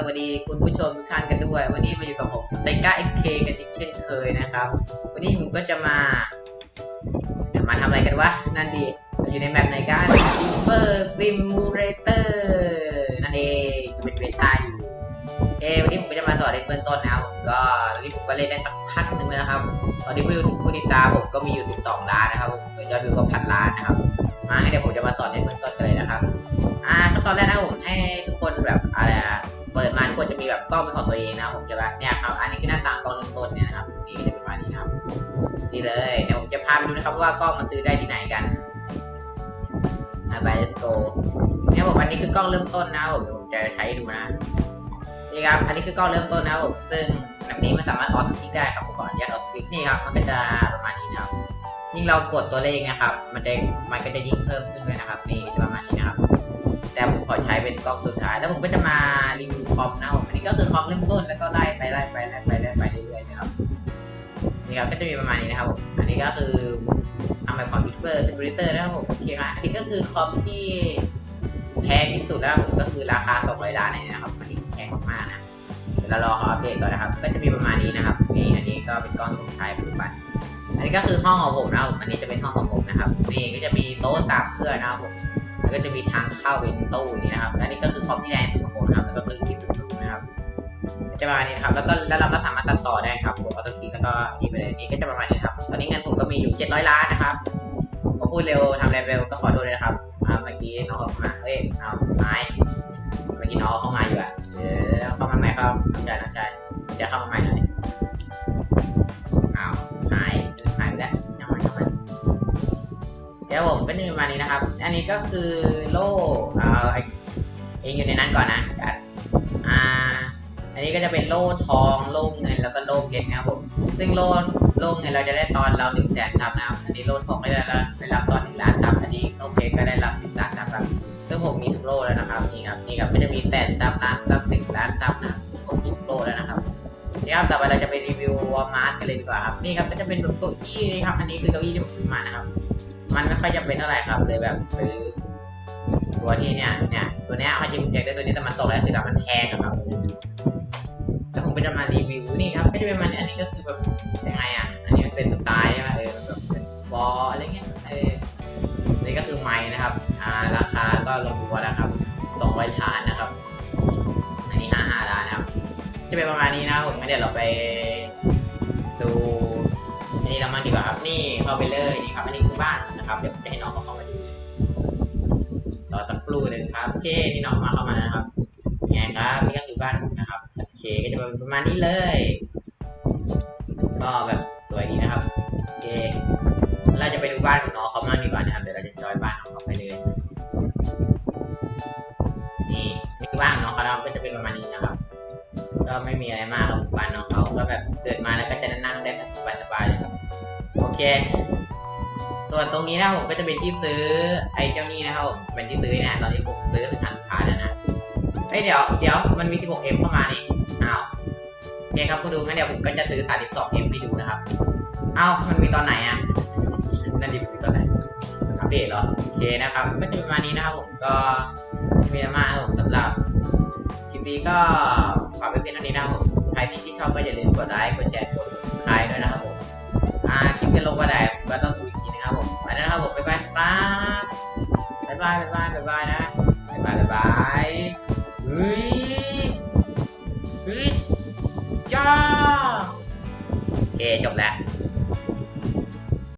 สวัสดีคุณผู้ชมทุกท่านกันด้วย วันนี้มาอยู่กับผมสเต็กก้าเอ็กเคกันอีกเช่นเคยนะครับ วันนี้ผมก็จะมา มาทำอะไรกันวะ นั่นดีเราอยู่ในแมปไหนกัน Super Simulator นั่นเองเป็นเวทาอยู่เอวันนี้ผมก็จะมาสอนในเบื้องต้นนะครับผมก็ตอนนี้ผมก็เล่นได้สักพักหนึ่งแล้วนะครับ ตอนนี้ผู้ผู้ติดตามผมก็มีอยู่ 12 ล้านนะครับผมยอดวิวก็พันล้านนะครับ มาให้เดี๋ยวผมจะมาสอนในเบื้องต้นกันเลยนะครับ อ่าขั้นตอนแรกนะผมให้ทุกคนแบบอะไรอะ จะมีแบบกล้องเป็นของตัวเองนะผมจะแบบเนี่ยครับ อันนี้คือหน้าต่างกล้องเริ่มต้นเนี่ยนะครับนี่จะเป็นประมาณนี้ครับนี่เลยเดี๋ยวผมจะพาไปดูนะครับว่ากล้องมันซื้อได้ที่ไหนกันอ่าไป let's go เนี่ยผมอันนี้คือกล้องเริ่มต้นนะผมผมจะใช้ดูนะนี่ครับอันนี้คือกล้องเริ่มต้นนะผมซึ่งแบบนี้มันสามารถออโต้คลิกได้ครับผมขออนุญาตออโต้คลิกนี่ครับมันก็จะประมาณนี้นะครับยิ่งเรากดตัวเลขนะครับ มันจะมันก็จะยิ่งเพิ่มขึ้นด้วยนะครับ นี่จะประมาณนี้นะครับ แต่ผมขอใช้เป็นกล้องสุดท้ายแล้วผมก็จะมารีวิวคอมนะครับผม ก็คือคอมเริ่มต้นแล้วก็ไล่ไปไล่ไปไล่ไปไล่ไปเรื่อยๆนะครับนี่ครับก็จะมีประมาณนี้นะครับผมอันนี้ก็คือทำแบบคอมพิวเตอร์ซิมูเลเตอร์นะครับผมโอเคครับอันนี้ก็คือคอมที่แพงที่สุดแล้วผมก็คือราคา200ล้านเนี่ยนะครับอันนี้แพงมากๆนะเดี๋ยวเรารอเขาอัปเดตก่อนนะครับ ก็จะมีประมาณนี้นะครับนี่อันนี้ก็เป็นกล้องที่ผมใช้ปัจจุบันอันนี้ก็คือห้องของผมนะครับอันนี้จะเป็นห้องของผมนะครับนี่ก็จะมีโต๊ะสามเครื่องนะครับผมแล้วก็จะมีทางเข้าเป็นตู้อย่นี้นะครับ อันนี้ก็คือคอมที่แรงสุดของผมนะครับแล้วก็คือคลิปสุดนะครับ จะประมาณนี้นะครับ แล้วก็แล้วเราก็สามารถตัดต่อได้ครับผมออโต้คลิกแล้วก็นี่ไปเลยนี่ก็จะประมาณนี้ครับ ตอนนี้เงินผมก็มีอยู่ 700 ล้านนะครับผมพูดเร็วทำอะไรเร็วก็ขอโทษเลยนะครับอ่าเมื่อกี้น้องเข้ามาเอ้ยเอาไม้เมื่อกี้น้องเข้ามาอยู่อะเออเข้ามาใหม่ครับน้องชายน้องชายจะเข้ามาใหม่หน่อยอ้าวหายหายไปแล้วยังไงยังไงเดี๋ยวผมก็จะมีประมาณนี้นะครับ อันนี้ก็คือโล่เอ่อเองอยู่ในนั้นก่อนนะ อันนี้ก็จะเป็นโล่ทองโล่เงินแล้วก็โล่เพชรนะครับผมซึ่งโล่โล่เงินเราจะได้ตอนเราหนึ่งแสนซับนะครับอันนี้โล่ทองก็จะได้รับตอนหนึ่งล้านซับอันนี้โล่เพชรก็ได้รับหนึ่งล้านซับครับซึ่งผมมีทุกโล่แล้วนะครับนี่ครับนี่ครับก็จะมีแสนซับล้านซับหนึ่งล้านซับนะผมมีทุกโล่แล้วนะครับนี่ครับต่อไปเราจะไปรีวิววอลมาร์ทกันเลยดีกว่าครับนี่ครับก็จะเป็นแบบเก้าอี้นี่ครับอันนี้คือเก้าอี้ที่ผมซื้อมานะครับ มันไม่ค่อยจะเป็นเท่าไหร่ครับเลยแบบซื้อตัวที่เนี่ยเนี่ยตัวเนี้ยมันจะอยากได้ตัวนี้แต่มันตกแล้วซื้อแต่มันแพงครับ คือแบบยังไงอะ อันนี้มันเป็นสไตล์ใช่ไหมเออแบบเป็นบออะไรเงี้ยเออนี่ก็คือไม้นะครับ อ่า ราคาก็ลงตัวแล้วครับสองร้อยฐานนะครับ อันนี้ห้าห้าล้านนะครับ จะเป็นประมาณนี้นะผมไม่เดี๋ยวเราไปดูอันนี้เรามาดีกว่าครับ นี่เข้าไปเลยนี่ครับ อันนี้คือบ้านนะครับ เดี๋ยวจะให้น้องเขาเข้ามาดูรอสักครู่หนึ่งครับโอเคนี่น้องมาเข้ามานะครับไงครับ นี่ก็คือบ้านผมนะครับ โอเค ก็จะเป็นประมาณนี้เลย ก็แบบสวยดีนะครับโอเคเราจะไปดูบ้านของน้องเขามากดีกว่านะครับเดี๋ยวเราจะจอยบ้านของเขาไปเลยนี่นี่คือบ้านของน้องเขานะครับก็จะเป็นประมาณนี้นะครับ ก็ไม่มีอะไรมากครับบ้านน้องเขาก็แบบเกิดมาแล้วก็จะนั่งได้แบบสบายๆเลยครับโอเคส่วนตรงนี้นะครับผมก็จะเป็นที่ซื้อไอ้เจ้านี่นะครับเป็นที่ซื้อเนี่ยตอนนี้ผมซื้อถึงอันสุดท้ายแล้วนะเฮ้ยเดี๋ยวเดี๋ยวมันมี 16M เข้ามานี่ เคครับคุณดูงั้นเดี๋ยวผมก็จะซื้อ 32M ให้ดูนะครับ เอ้า มันมีตอนไหนอะ นั่นดิมีตอนไหน อัปเดตเหรอ โอเคนะครับ ก็จะประมาณนี้นะครับผมก็มีอะมาครับผมสำหรับคลิปนี้ก็ฝากไว้เพียงเท่านี้นะครับผมใครที่ชอบก็อย่าลืมกดไลค์ กดแชร์ กดคลายด้วยนะครับผมอ่าคลิปจะลงวันไหนผมก็ต้องดูอีกทีนะครับผมไปแล้นะครับผมบ๊ายบายครับบ๊ายบายบ๊ายบายบ๊ายบายนะบ๊ายบายบ๊ายบาย เฮ้ย